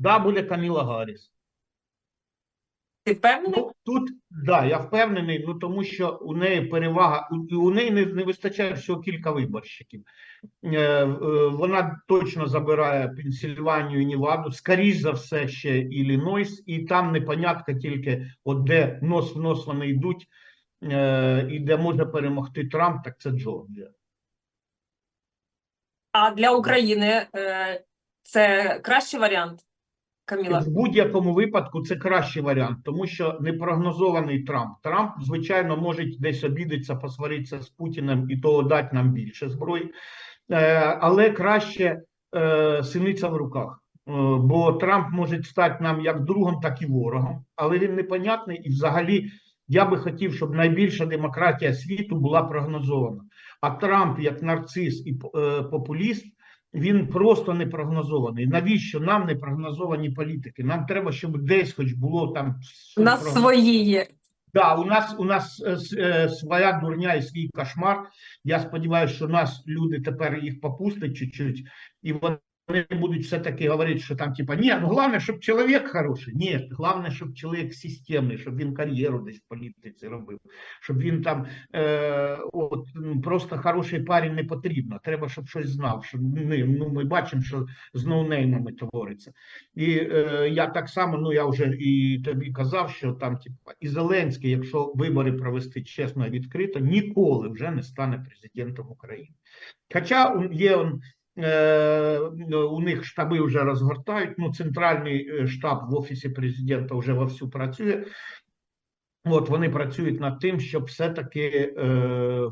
Да, буде Каміла Гарріс. Ти впевнений? Ну, тут, да, я впевнений, ну тому що у неї перевага, у, у неї не, не вистачає всього кілька виборщиків. Е, е, вона точно забирає Пенсільванію і Ніваду, скоріш за все, ще Іллінойс, і там непонятка тільки, от де нос в нос вони йдуть, е, і де може перемогти Трамп, так це Джорджія. А для України е, це кращий варіант, Каміла? В будь-якому випадку це кращий варіант, тому що непрогнозований Трамп. Трамп, звичайно, може десь обідатися, посваритися з Путіним і того дати нам більше зброї, Е, але краще е, синиця в руках. Е, Бо Трамп може стати нам як другом, так і ворогом, але він непонятний і взагалі. Я би хотів, щоб найбільша демократія світу була прогнозована. А Трамп, як нарцис і популіст, він просто не прогнозований. Навіщо нам не прогнозовані політики? Нам треба, щоб десь хоч було там У нас прогноз- свої є. Да, у нас у нас е, е, своя дурня і свій кошмар. Я сподіваюся, що нас люди тепер їх попустять чуть-чуть, і вони будуть все-таки говорити, що там, типа, ні, ну головне, щоб чоловік хороший. Ні, головне, щоб чоловік системний, щоб він кар'єру десь в політиці робив, щоб він там е, от просто хороший парень не потрібно. Треба, щоб щось знав. Щоб ну, ми бачимо, що з ноунеймами твориться. І е, я так само, ну я вже і тобі казав, що там, типа, і Зеленський, якщо вибори провести чесно і відкрито, ніколи вже не стане президентом України. Хоча є у них штаби вже розгортають, ну центральний е, штаб в офісі президента вже вовсю працює. От вони працюють над тим, щоб все-таки е,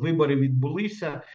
вибори відбулися,